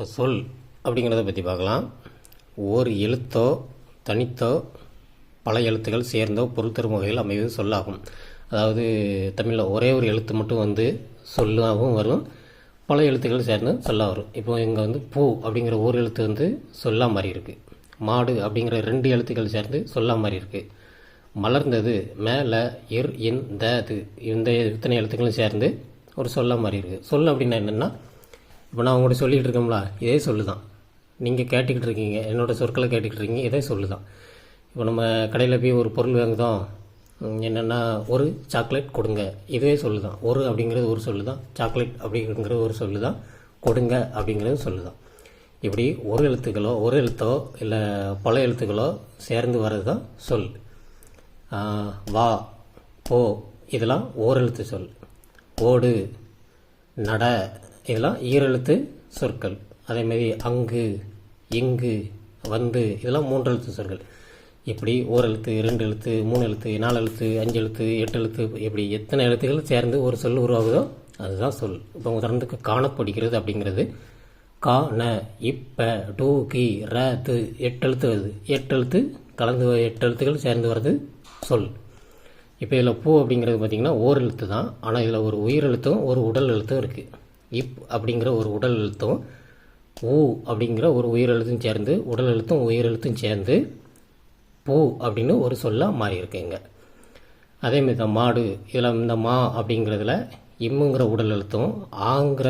இப்போ சொல் அப்படிங்கிறத பற்றி பார்க்கலாம். ஓர் எழுத்தோ தனித்தோ பல எழுத்துக்கள் சேர்ந்தோ பொருள் தரும் வகையில் அமைவது சொல்லாகும். அதாவது தமிழில் ஒரே ஒரு எழுத்து மட்டும் வந்து சொல்லாகவும் வரும். பல எழுத்துக்கள் சேர்ந்து சொல்ல வரும். இப்போ இங்கே வந்து பூ அப்படிங்கிற ஒரு எழுத்து வந்து சொல்லா மாதிரி இருக்குது மாடு அப்படிங்கிற ரெண்டு எழுத்துக்கள் சேர்ந்து சொல்லா மாதிரி இருக்குது மலர்ந்தது மேலே இர் இன் த இது இந்த இத்தனை எழுத்துக்களும் சேர்ந்து ஒரு சொல்ல மாதிரி இருக்குது சொல் அப்படின்னா என்னென்னா இப்போ நான் உங்கள்கிட்ட சொல்லிகிட்டு இருக்கோம்ல இதே சொல்லு தான் நீங்கள் கேட்டுக்கிட்டு இருக்கீங்க என்னோடய சொற்களை கேட்டுக்கிட்டு இருக்கீங்க இதே சொல்லு தான் இப்போ நம்ம கடையில் போய் ஒரு பொருள் வாங்குதோம் என்னென்னா ஒரு சாக்லேட் கொடுங்க இதே சொல்லு தான் ஒரு அப்படிங்கிறது ஒரு சொல்லு தான் சாக்லேட் அப்படிங்கிறது ஒரு சொல்லு தான் கொடுங்க அப்படிங்கிறது சொல்லு தான் இப்படி ஒரு எழுத்துக்களோ ஒரு எழுத்தோ இல்லை பல எழுத்துக்களோ சேர்ந்து வர்றது தான் சொல் வா போ இதெல்லாம் ஓரெழுத்து சொல். ஓடு நட இதெல்லாம் ஈரெழுத்து சொற்கள். அதேமாரி அங்கு இங்கு வந்து இதெல்லாம் மூன்றெழுத்து சொற்கள். இப்படி ஓரெழுத்து ரெண்டு எழுத்து மூணு எழுத்து நாலு எழுத்து அஞ்சு எழுத்து எட்டு எழுத்து இப்படி எத்தனை எழுத்துக்கள் சேர்ந்து ஒரு சொல் உருவாகுதோ அதுதான் சொல். இப்போ உதாரணத்துக்கு காணப்படுகிறது அப்படிங்கிறது கா ந இப்ப டூ கி ர து எட்டு எழுத்து வருது. எட்டு எழுத்து கலந்து எட்டெழுத்துகள் எட்டு எழுத்துக்கள் சேர்ந்து வர்றது சொல். இப்போ இதில் பூ அப்படிங்கிறது பார்த்திங்கன்னா ஓர் எழுத்து தான் ஆனால் இதில் ஒரு உயிர் எழுத்தும் ஒரு உடல் எழுத்தும் இருக்குது இப் அப்படிங்கிற ஒரு உடல் எழுத்தும் ஊ அப்படிங்கிற ஒரு உயிர் எழுத்தும் சேர்ந்து உடல் எழுத்தும் உயிர் எழுத்தும் சேர்ந்து பூ அப்படின்னு ஒரு சொல்லாக மாறியிருக்குங்க அதே அதேமாரி தான் மாடு இதில் இந்த மா அப்படிங்கிறதுல இம்முங்கிற உடல் எழுத்தும் ஆங்கிற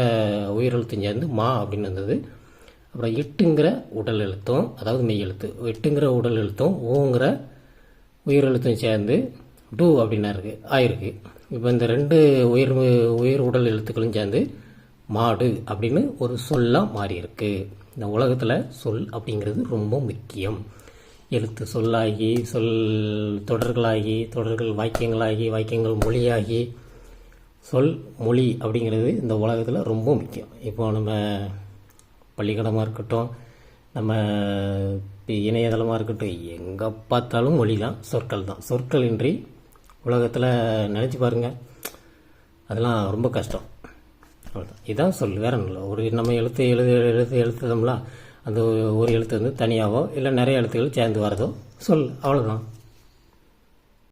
உயிர் எழுத்தும் சேர்ந்து மா அப்படின்னு இருந்தது அப்புறம் இட்டுங்கிற உடல் எழுத்தும் அதாவது மெய் எழுத்து எட்டுங்கிற உடல் எழுத்தும் ஊங்கிற உயிர் எழுத்தும் சேர்ந்து டூ அப்படின்னா இருக்குது ஆயிருக்கு இப்போ இந்த ரெண்டு உயிர் உயிர் உடல் எழுத்துக்களும் சேர்ந்து மாடு அப்படின்னு ஒரு சொல்லாக மாறியிருக்கு. இந்த உலகத்தில் சொல் அப்படிங்கிறது ரொம்ப முக்கியம். எழுத்து சொல்லாகி சொல் தொடர்களாகி தொடர்கள் வாக்கியங்களாகி வாக்கியங்கள் மொழியாகி சொல் மொழி அப்படிங்கிறது இந்த உலகத்தில் ரொம்ப முக்கியம். இப்போ நம்ம பள்ளிக்கூடமாக இருக்கட்டும் நம்ம இணையதளமாக இருக்கட்டும் எங்கே பார்த்தாலும் மொழி தான் சொற்கள் தான் சொற்கள் இன்றி உலகத்தில் நினச்சி பாருங்கள் அதெல்லாம் ரொம்ப கஷ்டம். இதான் சொல் வேற ஒன்றும் இல்லை. ஒரு நம்ம எழுத்து எழுது எழுத்து எழுத்துதோம்ல அந்த ஒரு எழுத்து வந்து தனியாகவோ இல்லை நிறைய எழுத்துக்கள் சேர்ந்து வரதோ சொல் அவ்வளோதான்